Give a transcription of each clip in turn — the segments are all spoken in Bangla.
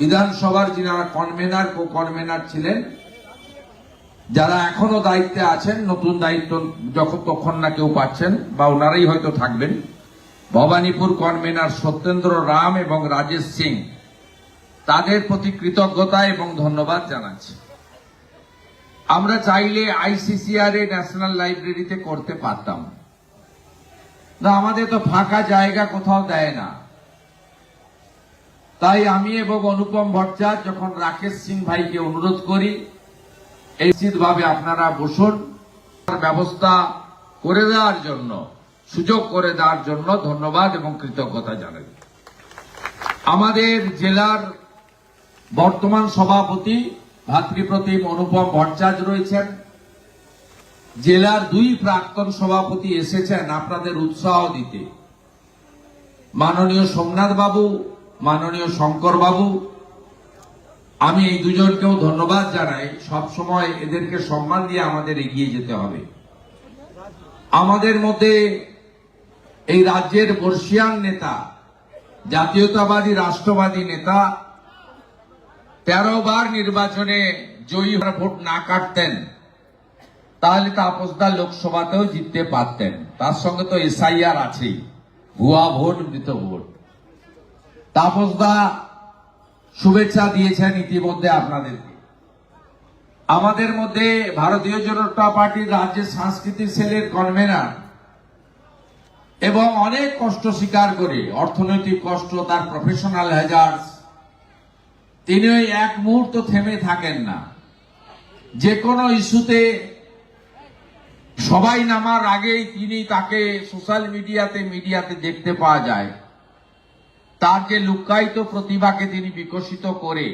বিধানসভার যিনারা কনভেনার কো কনভেনার ছিলেন, যারা এখনও দায়িত্বে আছেন, নতুন দায়িত্ব যখন তখন না কেউ পাচ্ছেন, বা ওনারাই হয়তো থাকবেন, ভবানীপুর কনভেনার সত্যেন্দ্র রাম এবং রাজেশ সিং, তাদের প্রতি কৃতজ্ঞতা এবং ধন্যবাদ জানাচ্ছি। আমরা চাইলে আইসিসিআর এ ন্যাশনাল লাইব্রেরিতে করতে পারতাম। না, আমাদের তো ফাঁকা জায়গা কোথাও দেয় না। তাই আমি এবং অনুপম ভট্টাচার্য যখন রাকেশ সিং ভাইকে অনুরোধ করি ভাবে আপনারা বসুন ব্যবস্থা করে দেওয়ার জন্য, সুযোগ করে দেওয়ার জন্য ধন্যবাদ এবং কৃতজ্ঞতা জানাই। আমাদের জেলার বর্তমান সভাপতি ভাতৃপ্রতিম অনুপম ভট্টাচার্য রয়েছেন। জেলার দুই প্রাক্তন সভাপতি এসেছেন আপনাদের উৎসাহ দিতে। মাননীয় সোমনাথ বাবু মাননীয় শঙ্কর বাবু আমি এই দুজনকেও ধন্যবাদ জানাই। সব সময় এদেরকে সম্মান দিয়ে আমাদের এগিয়ে যেতে হবে। আমাদের মধ্যে এই রাজ্যের বর্ষিয়ান নেতা, জাতীয়তাবাদী রাষ্ট্রবাদী নেতা তেরো বার নির্বাচনে জয়ী ভোট না কাটতেন, তাহলে তাপসদা লোকসভাতেও জিততে পারতেন। তার সঙ্গে তো এসআইআর আছেই। ভুয়া ভোট, মৃত ভোট। তাপসদা শুভেচ্ছা দিয়েছেন ইতিমধ্যে আপনাদেরকে। আমাদের মধ্যে ভারতীয় জনতা পার্টির রাজ্যের সাংস্কৃতিক সেলের কনভেনার এবং অনেক কষ্ট স্বীকার করে, অর্থনৈতিক কষ্ট, তার প্রফেশনাল হ্যাজার্স তিনি ওই এক মুহূর্ত থেমে থাকেন না। যে কোনো ইস্যুতে সবাই নামার আগেই তিনি তাকে সোশ্যাল মিডিয়াতে মিডিয়াতে দেখতে পাওয়া যায়। তার যে লুকায়িত প্রতিভাকে তিনি বিকশিত করে,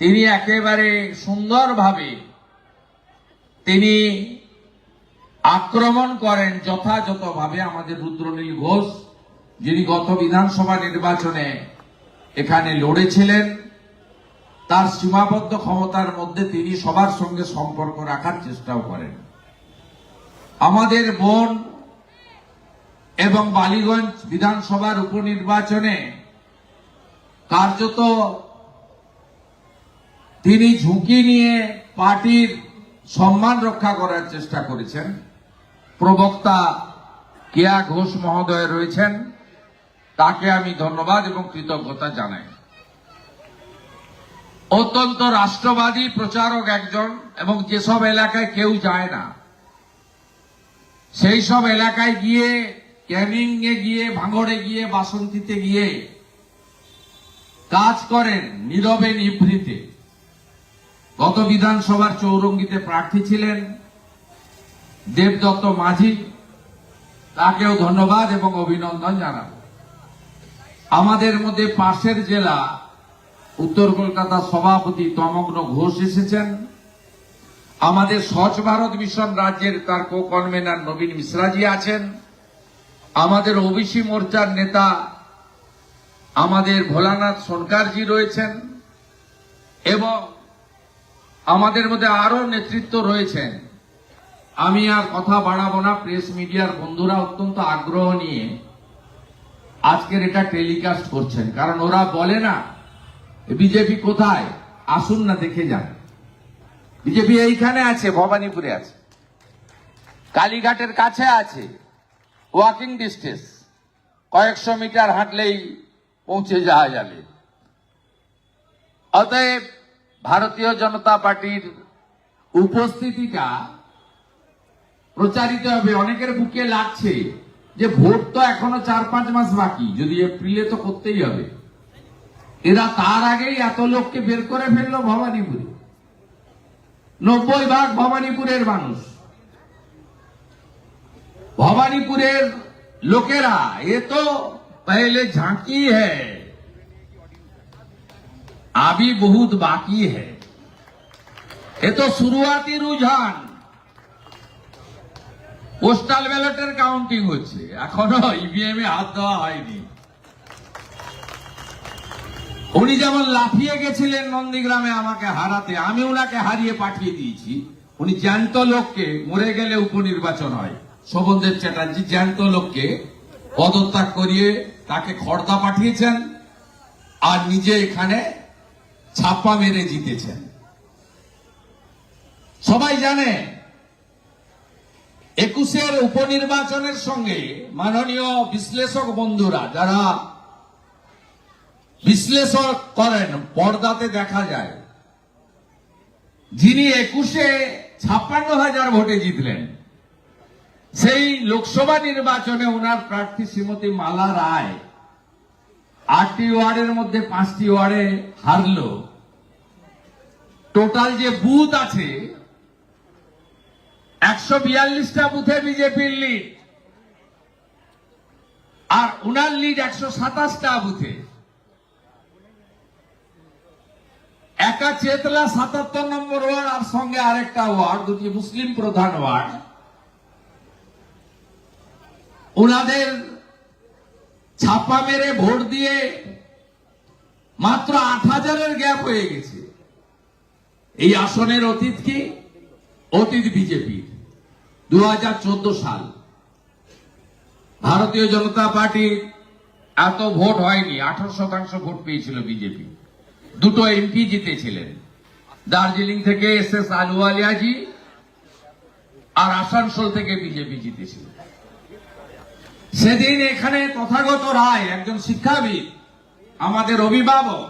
তিনি একেবারে সুন্দরভাবে তিনি আক্রমণ করেন যথাযথভাবে আমাদের রুদ্রনীল ঘোষ, যিনি গত বিধানসভা নির্বাচনে এখানে লড়েছিলেন। তার সীমাবদ্ধ ক্ষমতার মধ্যে তিনি সবার সঙ্গে সম্পর্ক রাখার চেষ্টাও করেন। আমাদের বোন এবং বালিগঞ্জ বিধানসভার উপনির্বাচনে কার্যত তিনি ঝুঁকি নিয়ে পার্টির সম্মান রক্ষা করার চেষ্টা করেছেন। প্রবক্তা কেয়া ঘোষ মহোদয় রয়েছেন। তাকে আমি ধন্যবাদ এবং কৃতজ্ঞতা জানাই। অত্যন্ত রাষ্ট্রবাদী প্রচারক একজন এবং যেসব এলাকায় কেউ যায় না, সেই সব এলাকায় গিয়ে ক্যানিং এ গিয়ে, ভাঙড়ে গিয়ে, বাসন্তীতে গিয়ে কাজ করেন নীরবে নিভৃতে। গত বিধানসভার চৌরঙ্গিতে প্রার্থী ছিলেন দেবদত্ত মাঝি। তাকেও ধন্যবাদ এবং অভিনন্দন জানাব। আমাদের মধ্যে পাশের জেলা উত্তর কলকাতা সভাপতি তমগ্ন ঘোষ এসেছেন। আমাদের স্বচ্ছ ভারত মিশন রাজ্যের তার কো কনভেনার নবীন মিশ্রাজি আছেন। আমাদের ওবিসি মোর্চার নেতা আমাদের ভোলানাথ সরকারজি রয়েছেন এবং আমাদের মধ্যে আরও নেতৃত্ব রয়েছেন। আমি আর কথা বাড়াবো না, প্রেস মিডিয়ার বন্ধুরা অত্যন্ত আগ্রহ নিয়ে আজকের এটা টেলিকাস্ট করছেন। কারণ ওরা বলে না, বিজেপি কোথায়? আসুন না, দেখে যান। বিজেপি এইখানে আছে, ভবানীপুরে আছে। কালীঘাটের কাছে আছে। ওয়াকিং ডিস্টেন্স কয়েকশো মিটার হাঁটলেই পৌঁছে যাওয়া যাবে। অতএব ভারতীয় জনতা পার্টির উপস্থিতিটা প্রচারিত হবে। অনেকের বুকে লাগছে যে ভোট তো এখনও চার পাঁচ মাস বাকি, যদি এপ্রিলে তো করতেই হবে। এরা তার আগেই এত লোককে বের করে ফেলল ভবানীপুরে। নব্বই ভাগ ভবানীপুরের মানুষ। ভবানীপুরের লোকেরা, এ তো পহলে ঝাঁকি হবি আবি বহুত বাকি হো। এ শুরুয়াতি রুঝান। পোস্টাল ব্যালটের কাউন্টিং হচ্ছে। এখনও ইভিএম এ হাত দেওয়া হয়নি। উনি যেমন লাফিয়ে গেছিলেন নন্দীগ্রামে আমাকে হারাতে, আমি ওনাকে হারিয়ে পাঠিয়ে দিয়েছি। উনি জ্যান্ত লোককে মরে গেলে উপনির্বাচন হয়। শোভনদেব চ্যাটার্জি জ্যান্ত লোককে পদত্যাগ করিয়ে তাকে খর্দা পাঠিয়েছেন আর নিজে এখানে ছাপ্পা মেরে জিতেছেন। সবাই জানে, একুশের উপনির্বাচনের সঙ্গে মাননীয় বিশ্লেষক বন্ধুরা, যারা বিশ্লেষক করেন, পর্দাতে দেখা যায়, যিনি একুশে ছাপ্পান্ন হাজার ভোটে জিতলেন। সেই লোকসভা নির্বাচনে ওনার প্রার্থী শ্রীমতী মালা রায় আটটি ওয়ার্ডের মধ্যে পাঁচটি ওয়ার্ডে হারলো। টোটাল যে বুথ আছে, একশো বিয়াল্লিশটা বুথে বিজেপির লিড আর উনার লিড একশো সাতাশটা বুথে। একা চেতলা সাতাত্তর নম্বর ওয়ার্ড আর সঙ্গে আরেকটা ওয়ার্ড, দুটি মুসলিম প্রধান ওয়ার্ড। ওনাদের ছাপা মেরে ভোট দিয়ে মাত্র আট হাজারের গ্যাপ হয়ে গেছে। এই আসনের অতীত কি? অতীত বিজেপির। দু হাজার চোদ্দ সাল। ভারতীয় জনতা পার্টির এত ভোট হয়নি, আঠারো শতাংশ ভোট পেয়েছিল বিজেপি। দুটো এমপি জিতেছিলেন। দার্জিলিং থেকে এস এস আলুওয়ালিয়াজি আর আসানসোল থেকে বিজেপি জিতেছিল। সেদিন এখানে তথাগত রায়, একজন শিক্ষাবিদ, আমাদের অভিভাবক,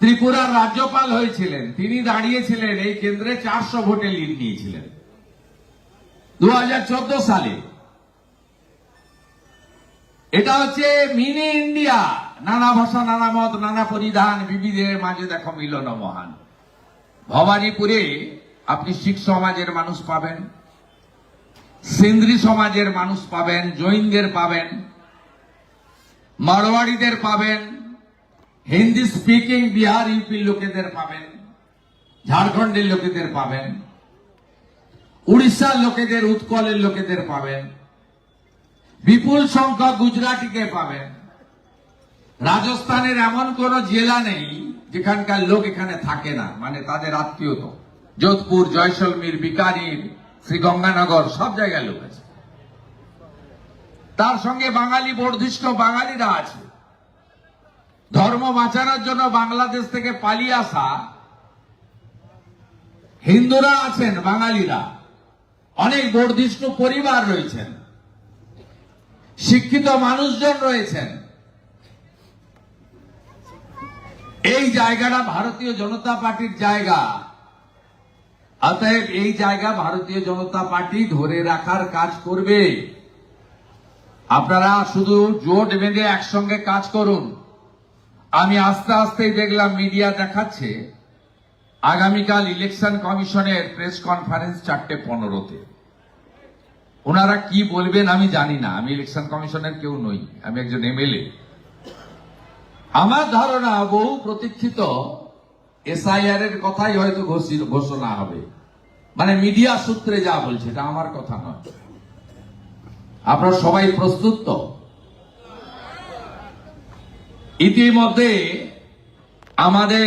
ত্রিপুরার রাজ্যপাল হয়েছিলেন। তিনি দাঁড়িয়েছিলেন, এই কেন্দ্রে চারশো ভোটে লিড নিয়েছিলেন। দু হাজার চোদ্দ সালে। এটা হচ্ছে মিনি ইন্ডিয়া। নানা ভাষা, নানা মত, নানা পরিধান, বিবিধের মাঝে দেখো মিলন মহান। ভবানীপুরে আপনি শিখ সমাজের মানুষ পাবেন। সিন্দ্রি সমাজের মানুষ পাবেন, জৈনদের পাবেন, মারোয়াড়িদের পাবেন, হিন্দি স্পিকিং বিহার ইউপির লোকেদের পাবেন, ঝাড়খণ্ডের লোকেদের পাবেন, উড়িষ্যার লোকেদের, উৎকলের লোকেদের পাবেন, বিপুল সংখ্যক গুজরাটিকে পাবেন। রাজস্থানের এমন কোন জেলা নেই যেখানকার লোক এখানে থাকে না মানে তাদের আত্মীয়ত। যোধপুর জয়সলমীর বিকানির শ্রী গঙ্গানগর সব জায়গায় লোক আছে। তার সঙ্গে বাঙালি বর্ধিষ্ঠ বাঙালিরা আছে। ধর্ম বাঁচানোর জন্য বাংলাদেশ থেকে পালিয়ে আসা হিন্দুরা আছেন, বাঙালিরা। অনেক বর্ধিষ্ঠ পরিবার রয়েছেন। শিক্ষিত মানুষজন রয়েছেন। এই জায়গাটা ভারতীয় জনতা পার্টির জায়গা। অতএব এই জায়গা ভারতীয় জনতা পার্টি ধরে রাখার কাজ করবে। আপনারা শুধু জোট বেঁধে একসঙ্গে কাজ করুন। আমি আস্তে আস্তেই দেখলাম মিডিয়া দেখাচ্ছে আগামীকাল ইলেকশন কমিশনের প্রেস কনফারেন্স চারটে পনেরোতে। ওনারা কি বলবেন আমি জানি না, আমি ইলেকশন কমিশনের কেউ নই, আমি একজন এমএলএ। আমার ধারণা বহু প্রতীক্ষিত এসআইআর এর কথাই হয়তো ঘোষণা হবে। মানে মিডিয়া সূত্রে যা বলছে, এটা আমার কথা নয়। আপনারা সবাই প্রস্তুত তো? ইতিমধ্যে আমাদের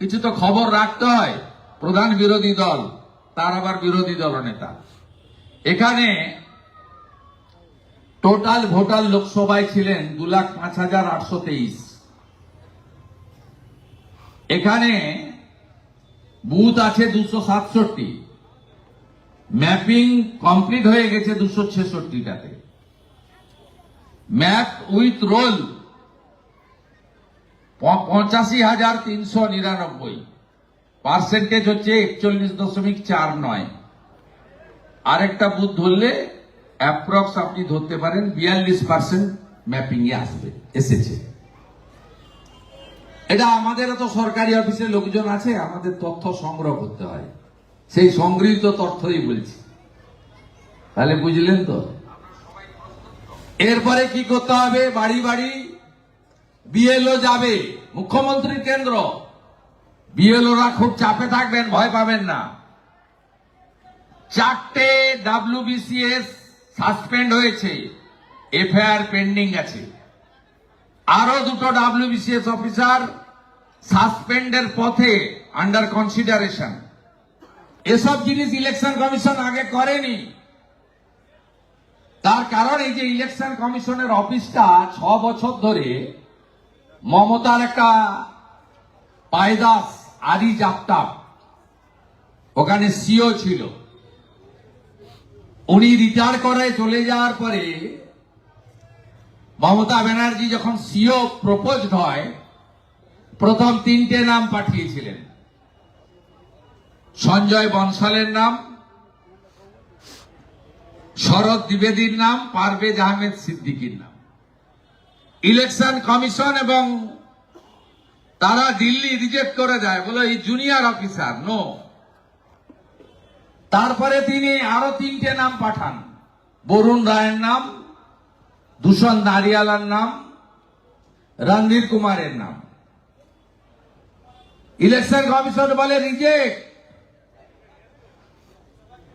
কিছু তো খবর রাখতে হয়, প্রধান বিরোধী দল, তার আবার বিরোধী দল নেতা। এখানে টোটাল ভোটার লোকসভায় ছিলেন দু লাখ পাঁচ হাজার আটশো তেইশ। এখানে বুথ আছে দুশো সাতষট্টি। ম্যাপিং কমপ্লিট হয়ে গেছে দুশো ছেষট্টিটাতে। ম্যাপ উইথ রোল পঁচাশি হাজার তিনশো নিরানব্বই। পার্সেন্টেজ হচ্ছে একচল্লিশ দশমিক চার নয়। আরেকটা বুথ ধরলে অ্যাপ্রক্স আপনি ধরতে পারেন, বিয়াল্লিশ পার্সেন্ট ম্যাপিং এ আসবে, এসেছে। এটা আমাদের তো সরকারি অফিসে লোকজন আছে, আমাদের তথ্য সংগ্রহ করতে হয়। সেই সংগৃহীত তথ্যই বলছি। তাহলে বুঝলেন তো? এরপরে কি করতে হবে? বাড়ি বাড়ি বিএলও যাবে মুখ্যমন্ত্রী কেন্দ্র। বিএলওরা খুব চাপে থাকবেন, ভয় পাবেন না। চারটে ডাব্লিউবিসিএস সাসপেন্ড হয়েছে, এফআইআর পেন্ডিং আছে। আরও দুটো ডাব্লিউবিসিএস অফিসার সাসপেন্ডের পথে আন্ডার কনসিডারেশন এসব জিনিস ইলেকশন কমিশন আগে করেনি। তার কারণ এই যে ইলেকশন কমিশনের অফিসটা ছ বছর ধরে মমতার একটা পায়দাস আরি জাপতাপ ওখানে সিও ছিল। উনি রিটায়ার করে চলে যাওয়ার পরে মমতা ব্যানার্জি যখন সিও প্রপোজড হয় প্রথম তিনটে নাম পাঠিয়েছিলেন। সঞ্জয় বনসালের নাম, শরৎ দ্বিবেদীর নাম, পারভেজ আহমেদ সিদ্দিকীর নাম। ইলেকশন কমিশন এবং তারা দিল্লি রিজেক্ট করে দেয়, বলে এই জুনিয়র অফিসার, নো। তারপরে তিনি আরও তিনটে নাম পাঠান। বরুণ রায়ের নাম, দূষণ দাঁড়িয়ালার নাম, রণধীর কুমারের নাম। इलेक्शन कमीशन बोले रिजेक्ट।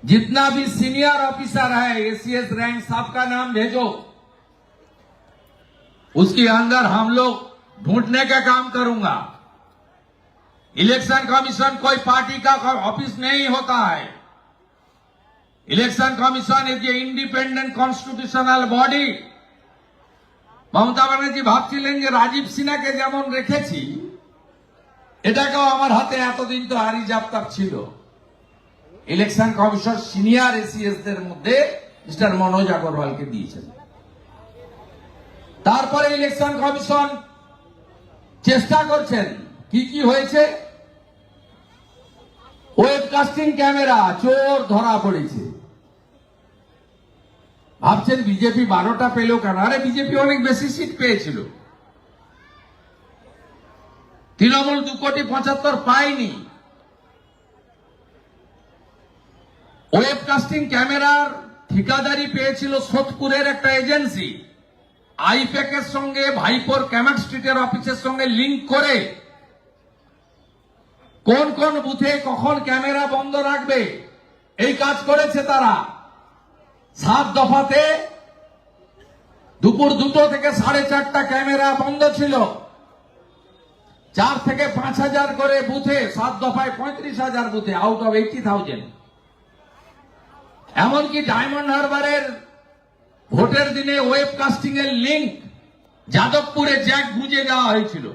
जितना भी सीनियर ऑफिसर है एसीएस रैंक सबका नाम भेजो। उसके अंदर हम लोग ढूँढने का काम करूँगा। इलेक्शन कमीशन कोई पार्टी का ऑफ़िस नहीं होता है। Election commission is a independent constitutional body Mamata Banerjee भाव लेंगे, राजीव सिन्हा के जमन रेखे थी এটাকেও আমার হাতে এতদিন তো হারি জাপ্তার ছিল। ইলেকশন কমিশন সিনিয়র এসিএস দের মধ্যে মিস্টার মনোজ আগরওয়ালকে দিয়েছেন। তারপরে ইলেকশন কমিশন চেষ্টা করছেন কি কি হয়েছে। ওয়েবকাস্টিং ক্যামেরা, চোর ধরা পড়েছে। ভাবছেন বিজেপি বারোটা পেল কেন? আরে বিজেপি অনেক বেশি সিট পেয়েছিল। তৃণমূল দু কোটি পঁচাত্তর পায়নি। ওয়েবকাস্টিং ক্যামেরার ঠিকাদারি পেয়েছিল সোদপুরের একটা এজেন্সি। আইপ্যাকের সঙ্গে ভাইপোর ক্যামাক স্ট্রিটের অফিসের সঙ্গে লিঙ্ক করে কোন কোন বুথে কখন ক্যামেরা বন্ধ রাখবে, এই কাজ করেছে তারা। সাত দফাতে দুপুর দুটো থেকে সাড়ে চারটা ক্যামেরা বন্ধ ছিল। চার থেকে পাঁচ হাজার করে বুথে, সাত দফায় পঁয়ত্রিশ হাজার বুথে আউট অফ এইটি থাউজেন্ড এমনকি ডায়মন্ড হারবারের ভোটের দিনে ওয়েব কাস্টিং এর লিঙ্ক যাদবপুরে জ্যাক গুঁজে দেওয়া হয়েছিল।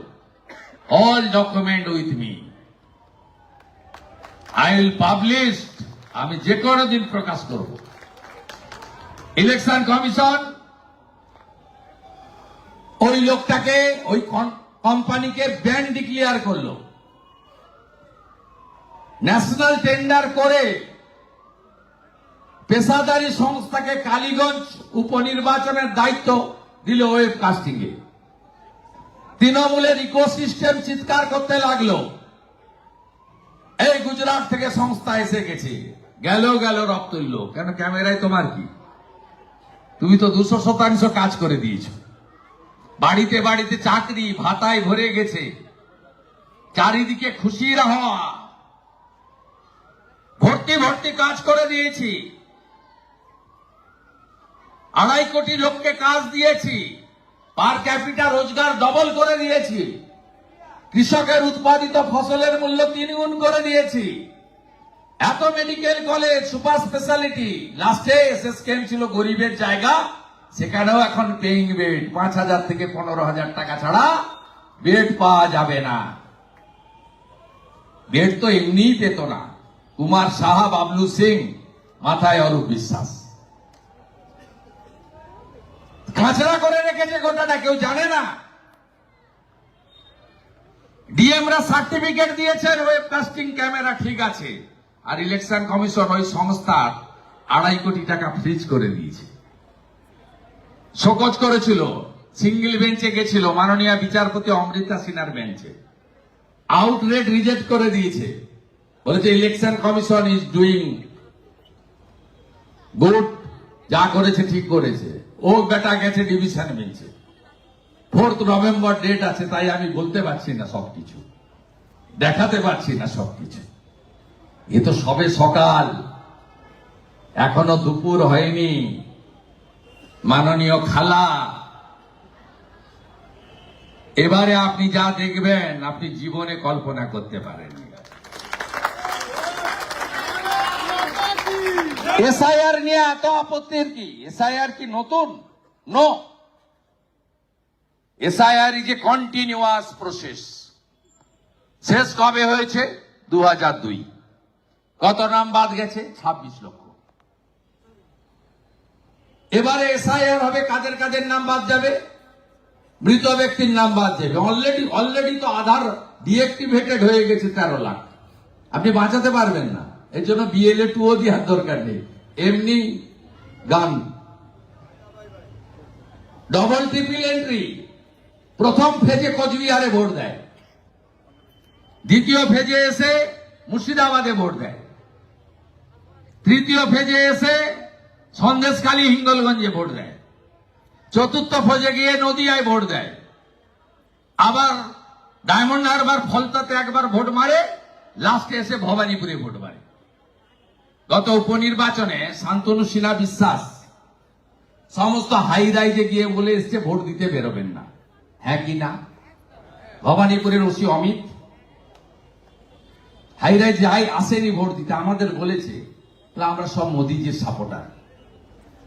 All document with me I will publish আমি যে কোনো দিন প্রকাশ করব। ইলেকশন কমিশন ওই লোকটাকে ওই কোম্পানিকে ব্যান ডিক্লেয়ার করল। ন্যাশনাল টেন্ডার করে পেশাদারি সংস্থাকে কালীগঞ্জ উপনির্বাচনের দায়িত্ব দিল ওয়েব কাস্টিং এ তৃণমূলের ইকোসিস্টেম চিৎকার করতে লাগল। এই গুজরাট থেকে সংস্থা এসে গেছে। গেল গেল রক্ত কেন, ক্যামেরায় তোমার কি? তুমি তো দুশো শতাংশ কাজ করে দিয়েছ। বাড়িতে বাড়িতে চাকরি ভাতায় ভরে গেছে। চারিদিকে খুশির হওয়া ভর্তি ভর্তি কাজ করে দিয়েছি। আড়াই কোটি লোককে কাজ দিয়েছি। পার ক্যাপিটা রোজগার ডবল করে দিয়েছি। কৃষকের উৎপাদিত ফসলের মূল্য তিন গুণ করে দিয়েছি। এত মেডিকেল কলেজ সুপার স্পেশালিটি লাস্টে এসএস ক্যাম্প ছিল গরিবের জায়গা। সেখানেও এখন পেইং বেড পাঁচ হাজার থেকে পনেরো হাজার টাকা ছাড়া বেড পাওয়া যাবে না। বেড তো এমনিই পেত না। কুমার সাহা, বাবলু সিং, মাথায় অরূপ বিশ্বাস। কাঁচরা করে রেখেছে গোটাটা, কেউ জানে না। ডিএমরা সার্টিফিকেট দিয়েছেন ওয়েবকাস্টিং ক্যামেরা ঠিক আছে। আর ইলেকশন কমিশন ওই সংস্থার আড়াই কোটি টাকা ফ্রিজ করে দিয়েছে। শোকজ করেছিল, সিঙ্গেল বেঞ্চে গেছিল, মাননীয় বিচারপতি অমৃতা সিনহার বেঞ্চে। আউটলেট রিজেক্ট করে দিয়েছে। বলেছে election commission is doing good যা করেছে ঠিক করেছে। ও বেটা গেছে ডিভিশন বেঞ্চে। ফোর্থ নভেম্বর ডেট আছে, তাই আমি বলতে পারছি না সবকিছু। দেখাতে পারছি না সবকিছু। এ তো সবে সকাল। এখনও দুপুর হয়নি। মাননীয় খালা, এবারে আপনি যা দেখবেন, আপনি জীবনে কল্পনা করতে পারেন এসআইআর নিয়ে এত আপত্তির কি? এসআইআর কি নতুন? No SIR is a continuous process শেষ কবে হয়েছে? দু কত নাম বাদ গেছে? ছাব্বিশ লক্ষ। এবারে এসআইআর হবে কাদের কাদের নাম বাদ যাবে? মৃত ব্যক্তির নাম বাদ যাবে। অলরেডি অলরেডি তো আধার ডিএক্টিভেটেড হয়ে গেছে তেরো লাখ। আপনি বাঁচাতে পারবেন না। এর জন্য বিএলএ ও দেওয়ার দরকার নেই। এমনি গান। ডবল ট্রিপল এন্ট্রি প্রথম ফেজে কোচবিহারে ভোট দেয়। দ্বিতীয় ফেজে এসে মুর্শিদাবাদে ভোট দেয়। তৃতীয় ফেজে এসে সন্দেশখালী হিঙ্গলগঞ্জে ভোট দেয়। চতুর্থ ফেজে গিয়ে নদিয়ায় ভোট দেয়। আবার ডায়মন্ড হারবার ফলতাতে একবার ভোট মারে, লাস্টে এসে ভবানীপুরে ভোট মারে। গত উপনির্বাচনে শান্তনু সিনহা বিশ্বাস সমস্ত হাই রাইজে গিয়ে বলে এসছে, ভোট দিতে বেরোবেন না। হ্যাঁ কি না? ভবানীপুরের ওসি অমিত। হাই রাইজ যাই, আসেনি ভোট দিতে, আমাদের বলেছে আমরা সব মোদিজির সাপোর্টার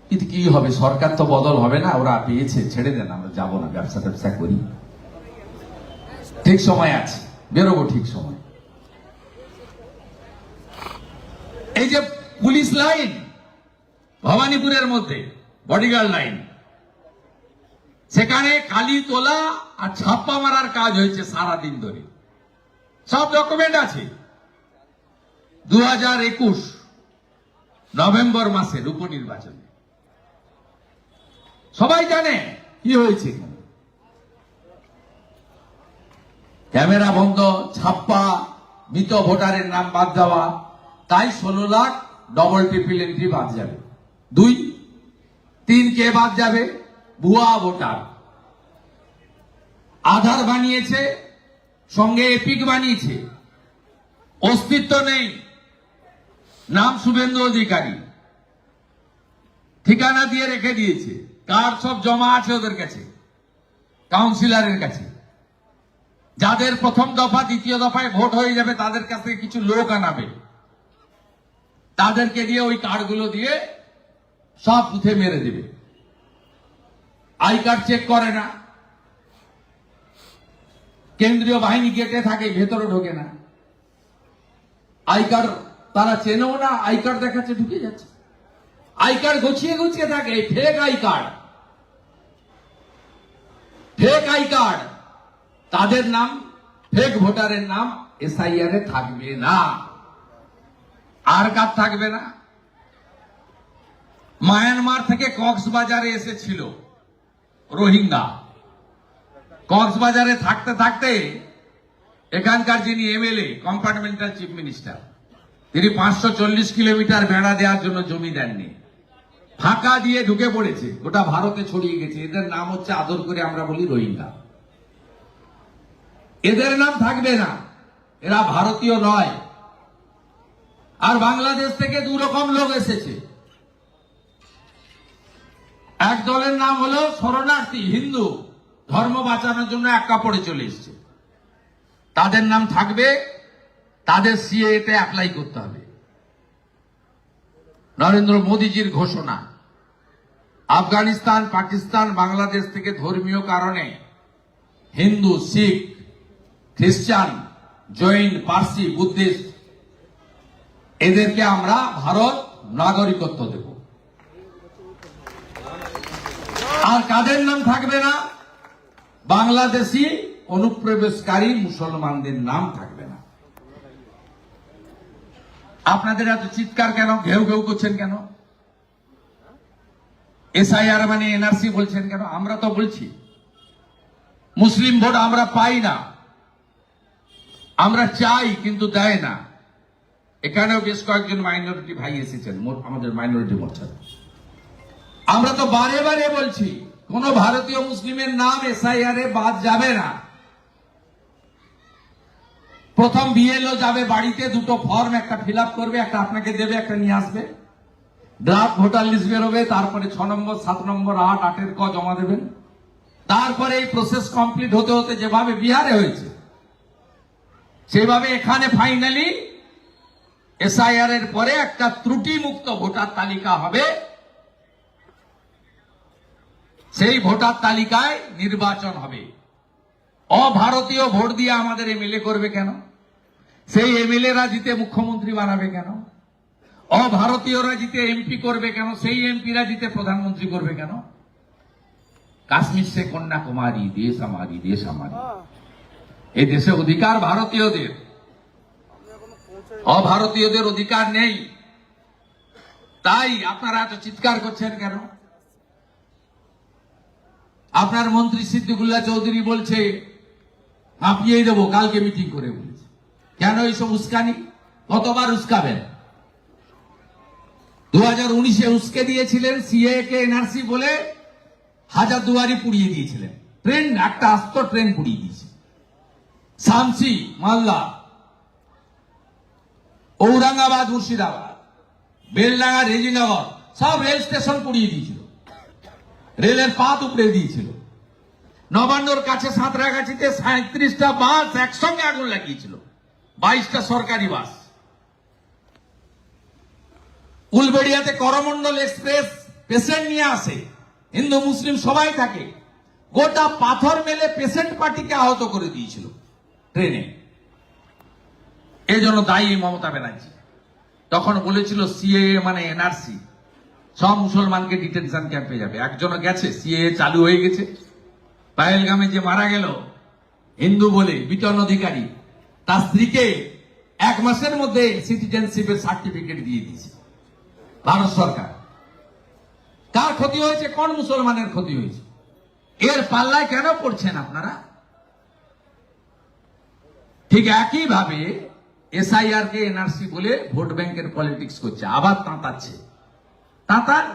কিন্তু কি হবে? সরকার তো বদল হবে না, ওরা পেয়েছে, ছেড়ে দেন, আমরা যাব না, ব্যবসা ট্যাবসা করি। ঠিক সময় আছে, বেরোবো ঠিক সময়। এই যে পুলিশ লাইন, ভবানীপুরের মধ্যে বডিগার্ড লাইন, সেখানে কালি তোলা আর ছাপ্পা মারার কাজ হয়েছে সারা দিন ধরে। সব ডকুমেন্ট আছে। দু হাজার একুশ নভেম্বর মাসের উপনির্বাচনে সবাই জানে কি হয়েছে। ক্যামেরা বন্ধ, ছাপ্পা, মৃত ভোটারের নাম বাদ দেওয়া, তাই ষোলো লাখ ডবল ট্রিপল এন্ট্রি বাদ যাবে। দুই, তিন কে বাদ যাবে? ভুয়া ভোটার। আধার বানিয়েছে, সঙ্গে এপিক বানিয়েছে। অস্তিত্ব নেই। নাম শুভেন্দু অধিকারী। ঠিকানা দিয়ে রেখে দিয়েছে। কার সব জমা আছে ওদের কাছে কাউন্সিলরের কাছে। যাদের প্রথম দফা, দ্বিতীয় দফায় ভোট হয়ে যাবে, তাদের কাছ কিছু লোক আনাবে। তাদেরকে দিয়ে ওই কার্ডগুলো দিয়ে সব বুথে মেরে দেবে। আই কার্ড চেক করে না। কেন্দ্রীয় বাহিনী গেটে থাকে, ভেতরে ঢোকে না। আই কার্ড তারা চেনেও না, আই কার্ড দেখাচ্ছে, ঢুকে যাচ্ছে। আই কার্ড গুছিয়ে গুছিয়ে থাকে, এই fake I card. Fake I card. তাদের নাম ফেক ভোটারের নাম এসআইআর এ থাকবে না। আর কার থাকবে না? মায়ানমার থেকে কক্সবাজারে এসেছিল রোহিঙ্গা। কক্সবাজারে থাকতে থাকতে এখানকার যিনি এমএলএ কম্পার্টমেন্টাল চিফ মিনিস্টার তিনি পাঁচশো চল্লিশ কিলোমিটার বেড়া দেওয়ার জন্য জমি দেননি। ফাঁকা দিয়ে ঢুকে পড়েছে। গোটা ভারতে ছড়িয়ে গেছে। এদের নাম হচ্ছে আদর করে আমরা বলি রোহিঙ্গা। এদের নাম থাকবে না। এরা ভারতীয় নয়। আর বাংলাদেশ থেকে দু রকম লোক এসেছে। এক দলের নাম হলো শরণার্থী, হিন্দু। ধর্ম বাঁচানোর জন্য এক কাপড়ে চলে এসছে। তাদের নাম থাকবে, তাদের সিএতে অ্যাপ্লাই করতে হবে। নরেন্দ্র মোদীজির ঘোষণা। আফগানিস্তান, পাকিস্তান, বাংলাদেশ থেকে ধর্মীয় কারণে হিন্দু, শিখ, খ্রিস্টান, জৈন, পার্সি, বুদ্ধিস্ট, এদেরকে আমরা ভারত নাগরিকত্ব দেব। আর কাদের নাম থাকবে না? বাংলাদেশি অনুপ্রবেশকারী মুসলমানদের নাম থাকবে। আপনাদের এত চিৎকার কেন? ঘেউ ঘেউ করছেন কেন? এসআইআর মানে এনআরসি বলছেন কেন? আমরা তো বলছি। মুসলিম ভোট আমরা পাই না। আমরা চাই কিন্তু দেয় না। এখানেও বেশ কয়েকজন মাইনরিটি ভাই এসেছেন। আমাদের মাইনরিটি মোর্চা আমরা তো বারে বারে বলছি, কোন ভারতীয় মুসলিমের নাম এসআইআর এ বাদ যাবে না। প্রথম বিএলও যাবে বাড়িতে, দুটো ফর্ম একটা ফিল করবে, একটা আপনাকে দেবে, একটা নিয়ে আসবে। ড্রাফট ভোটার লিস্ট বেরোবে, তারপরে ছ নম্বর, সাত নম্বর, আট, আটের ক জমা দেবেন। তারপরে এই প্রসেস কমপ্লিট হতে হতে যেভাবে বিহারে হয়েছে, সেভাবে এখানে ফাইনালি এসআইআর এর পরে একটা ত্রুটি মুক্ত ভোটার তালিকা হবে। সেই ভোটার তালিকায় নির্বাচন হবে। অভারতীয় ভোট দিয়ে আমাদের এমএলএ করবে কেন? সেই এমএলএরা জিতে মুখ্যমন্ত্রী বানাবে কেন? অভারতীয়রা জিতে এমপি করবে কেন? সেই এমপিরা জিতে প্রধানমন্ত্রী করবে কেন? কাশ্মীর সে কন্যাকুমারী, দেশ আমারি দেশ আমারি এই দেশে অধিকার ভারতীয়দের। অভারতীয়দের অধিকার নেই। তাই আপনারা এত চিৎকার করছেন কেন? আপনার মন্ত্রী সিদ্দিকুল্লাহ চৌধুরী বলছে মাপিয়ে দেবো, কালকে মিটিং করে বলেছে। কেন এইসব উস্কানি? কতবার উস্কাবেন? দু হাজার উনিশে উস্কে দিয়েছিলেন সিএ কে এনআরসি বলে হাজার দুয়ারি পুড়িয়ে দিয়েছিলেন। ট্রেন, একটা আস্ত ট্রেন পুড়িয়ে দিয়েছে। শামসি মালদা, ঔরঙ্গাবাদ, মুর্শিদাবাদ, বেলডাঙ্গা, রেজিনগর, সব রেল স্টেশন পুড়িয়ে দিয়েছিল। রেলের পাত উপড়ে দিয়েছিল। নবান্নর কাছে সাঁতরাগাছিতে সাঁত্রিশটা বাস একসঙ্গে আগুন লাগিয়েছিল। বাইশটা সরকারি বাস। উলবেড়িয়াতে করমন্ডল এক্সপ্রেস পেশেন্ট নিয়ে আসে। হিন্দু, মুসলিম সবাই থাকে। গোটা পাথর মেলে পেশেন্ট পার্টিকে আহত করে দিয়েছিল ট্রেনে। এই জন্য দায়ী মমতা ব্যানার্জি। তখন বলেছিল সিএ মানে এনআরসি। সব মুসলমানকে ডিটেনশন ক্যাম্পে যাবে। একজনও গেছে সিএ চালু হয়ে গেছে। পায়েলগামে যে মারা গেল, হিন্দু বলে বিটন অধিকারী, তার স্ত্রীকে এক মাসের মধ্যে সিটিজেনশিপের সার্টিফিকেট দিয়ে দিয়েছে। ভারত সরকার। কার ক্ষতি হয়েছে? কোন মুসলমানের ক্ষতি হয়েছে? এর পাল্লায় কেন পড়ছেন আপনারা? ঠিক একই ভাবে এসআইআর কে এনআরসি বলে ভোট ব্যাংকের পলিটিক্স করছে, আবার তাঁতাচ্ছে। তাঁতার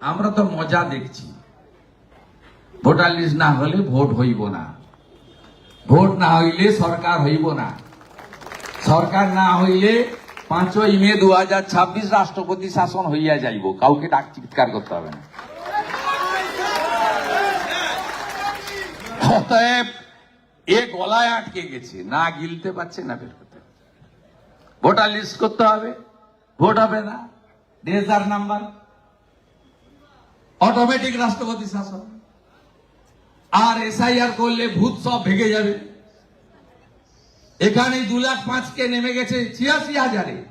আমরা তো মজা দেখছি। ভোটার লিস্ট না হলে ভোট হইব না। ভোট না হইলে সরকার হইব না। সরকার না হইলে পাঁচই মে দু হাজার ছাব্বিশ রাষ্ট্রপতি শাসন হইয়া যাইব। কাউকে ডাক চিৎকার করতে হবে না। অতএব এ গলায় আটকে গেছে। না গিলতে পারছে না বের করতে। ভোটার লিস্ট করতে হবে। ভোট হবে না। রেজার নাম্বার। অটোমেটিক রাষ্ট্রপতি শাসন। আর এসআইআর করলে ভূত সব ভেঙে যাবে। এখানে দু লাখ পাঁচকে নেমে গেছে ছিয়াশি হাজারে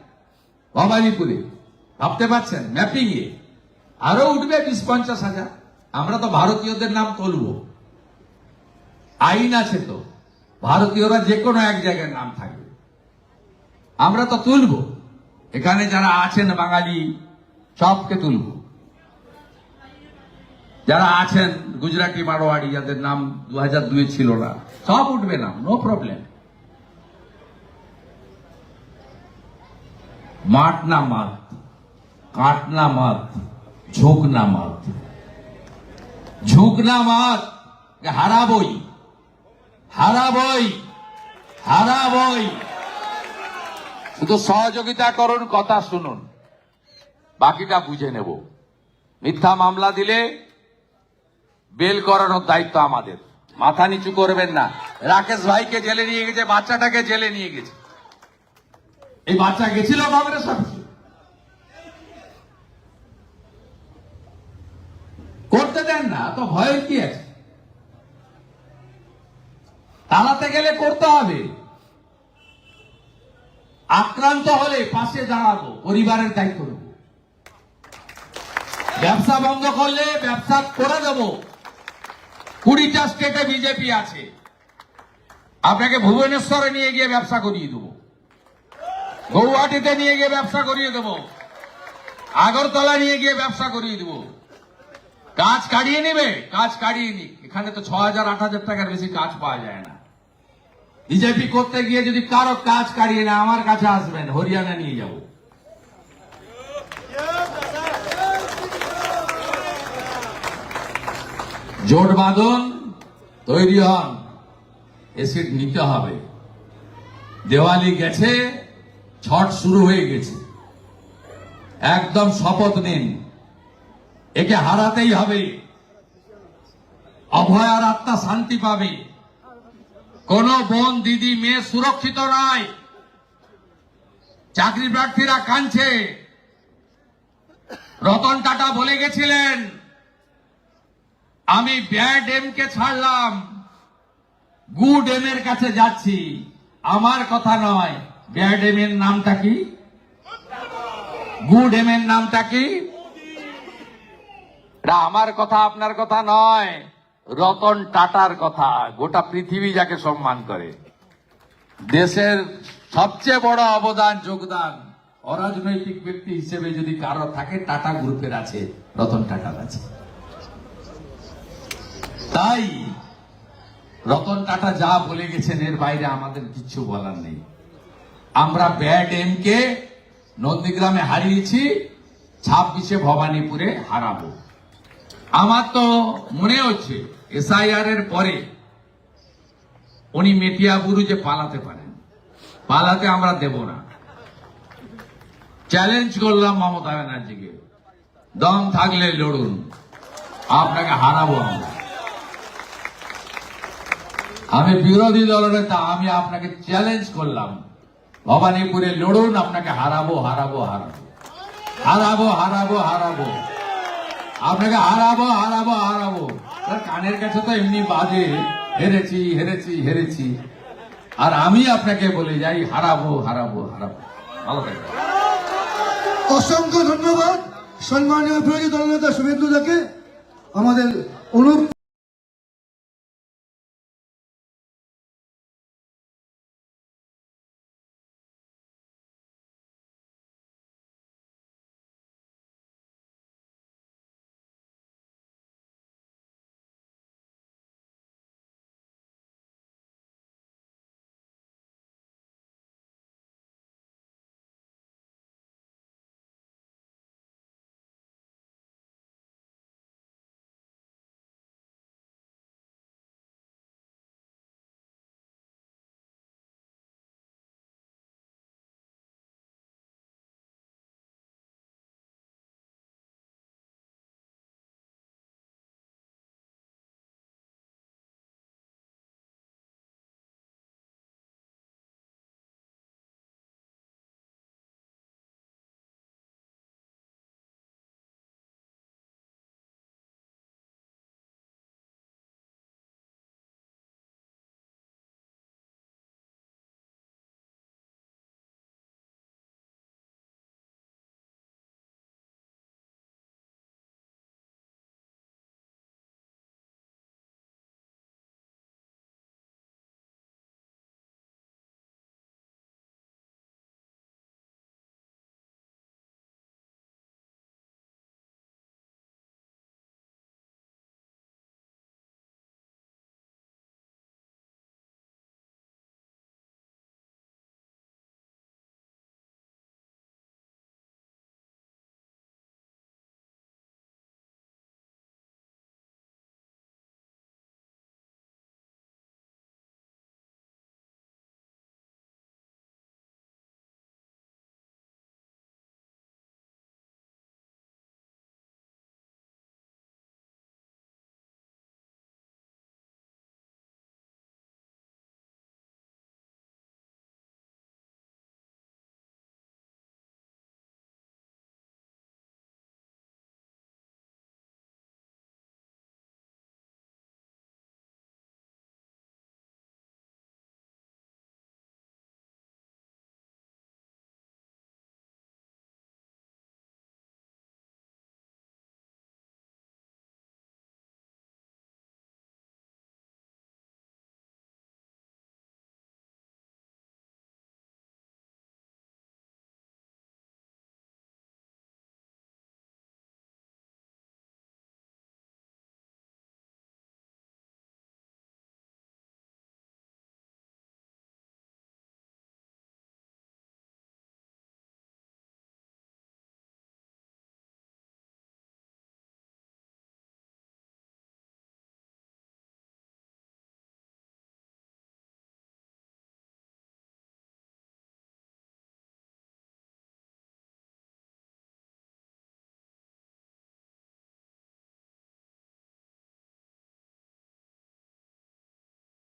ভবানীপুরে। ভাবতে পারছেন? ম্যাপিং এ। আরও উঠবে বিশ পঞ্চাশ হাজার। আমরা তো ভারতীয়দের নাম তুলবো। আইন আছে তো। ভারতীয়রা যে কোনো এক জায়গায় নাম থাকবে। আমরা তো তুলব। এখানে যারা আছেন বাঙালি, সবকে তুলব। যারা আছেন গুজরাটি মারোয়াড়ি, যাদের নাম দু হাজার দুই ছিল না, সব উঠবে না নো প্রবলেম মাঠ না মাত কাট না মাত ঝোঁক না মাত ঝুঁক না মাত হারাবই হারাবই হারাবই। শুধু সহযোগিতা করুন কথা শুনুন, বাকিটা বুঝে নেব। মিথ্যা মামলা দিলে বেল করানোর দায়িত্ব আমাদের। মাথা নিচু করবেন না। রাকেশ ভাইকে জেলে নিয়ে গেছে, বাচ্চাটাকে জেলে নিয়ে গেছে। এই বাচ্চা গেছিল কংগ্রেস করতে দেন না, তো ভয়ের কি আছে? তাড়াতে গেলে করতে হবে। আক্রান্ত হলে পাশে দাঁড়াবো, পরিবারের দায়িত্ব ব্যবসা বন্ধ করলে ব্যবসা করে দেব। কুড়িটা স্টেটে বিজেপি আছে। আপনাকে ভুবনেশ্বরে নিয়ে গিয়ে ব্যবসা করিয়ে দেবো। গৌহাটিতে নিয়ে গিয়ে ব্যবসা করিয়ে দেবো। আগরতলা নিয়ে গিয়ে ব্যবসা করিয়ে দেবো। কাজ কাড়িয়ে নেবে, কাজ কাড়িয়ে নি এখানে তো ছ হাজার আট হাজার টাকার বেশি কাজ পাওয়া যায় না। বিজেপি করতে গিয়ে যদি কারও কাজ কাড়িয়ে না, আমার কাছে আসবেন, হরিয়ানা নিয়ে যাব। জোট বাঁধন তৈরি হন। এসিড নিতে হবে। দেওয়ালি গেছে, ছট শুরু হয়ে গেছে। একদম শপথ নিন। একে হারাতেই হবে। অভয়ার আত্মা শান্তি পাবে। কোন বোন, দিদি, মেয়ে সুরক্ষিত নয়। চাকরি প্রার্থীরা কাঁদছে। রতন টাটা বলে গেছিলেন। আমি ব্যাড এম কে ছাড়লাম। গুড এম এর কাছে যাচ্ছি। আমার কথা নয়। ব্যাড এম এর নামটা কি? গুড এম এর নামটা কি? আমার কথা আপনার কথা নয়। রতন টাটার কথা। গোটা পৃথিবী যাকে সম্মান করে। দেশের সবচেয়ে বড় অবদান, যোগদান, অরাজনৈতিক ব্যক্তি হিসেবে যদি কারও থাকে, টাটা গ্রুপের আছে, রতন টাটার আছে। তাই রতন টাটা যা বলে গেছেন, এর বাইরে আমাদের কিচ্ছু বলার নেই। আমরা ব্যাট এম কে নন্দীগ্রামে হারিয়েছি, ছাব্বিশে ভবানীপুরে হারাবো। আমার তো মনে হচ্ছে এসআইআর এর পরে উনি মেটিয়াবুরু যে পালাতে পারেন, পালাতে আমরা দেব না। চ্যালেঞ্জ করলাম মমতা ব্যানার্জিকে। দম থাকলে লড়ুন, আপনাকে হারাবো আমরা। আমি বিরোধী দলনেতা আমি আপনাকে চ্যালেঞ্জ করলাম। ভবানীপুরে লড়ুন, আপনাকে হারাবো হারাবো হারাবো। হারাবো হারাবো হারাবো। আপনাকে হারাবো হারাবো হারাবো। কানের কাছে তো এমনি বাজে, হেরেছি হেরেছি হেরেছি। আর আমি আপনাকে বলে যাই, হারাবো হারাবো হারাবো। ভালো থাকবেন। অসংখ্য ধন্যবাদ। সম্মানীয় বিরোধী দলনেতা শুভেন্দু দাকে। আমাদের অনুপ